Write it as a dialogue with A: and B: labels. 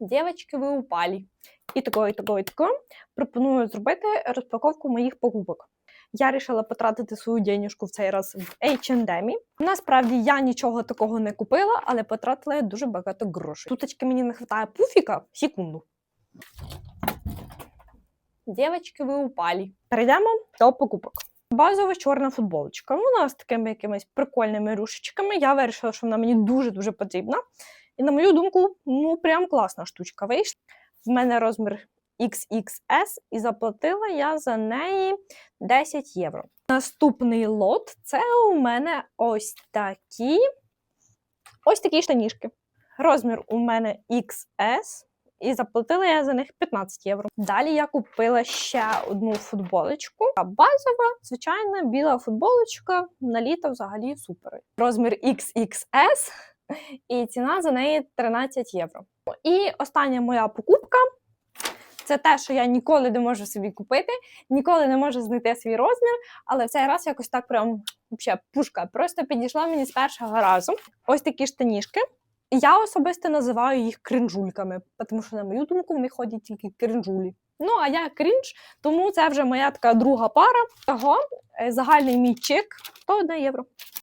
A: Дівчатки, ви упалі. І такого, і такого, і такого. Пропоную зробити розпаковку моїх покупок. Я вирішила потратити свою денежку в цей раз в H&M. Насправді я нічого такого не купила, але потратила я дуже багато грошей. Туточки мені не вистачає пуфіка. Секунду. Дівчатки, ви упалі. Перейдемо до покупок. Базова чорна футболочка. Вона з такими якимись прикольними рушечками. Я вирішила, що вона мені дуже-дуже потрібна. І на мою думку, ну прям класна штучка вийшла. В мене розмір XXS, і заплатила я за неї 10 євро. Наступний лот це у мене ось такі ось такі штанішки. Розмір у мене XS, і заплатила я за них 15 євро. Далі я купила ще одну футболочку. Базова, звичайна біла футболочка на літо взагалі супер. Розмір XXS, і ціна за неї 13 євро. І остання моя покупка це те, що я ніколи не можу собі купити, ніколи не можу знайти свій розмір, але в цей раз якось так прям вообще пушка просто підійшла мені з першого разу. Ось такі штанішки. Я особисто називаю їх кринжульками, тому що, на мою думку, в них ходять тільки кринжулі. Ну, а я крінж, тому це вже моя така друга пара. Того е, загальний мій чек 101 євро.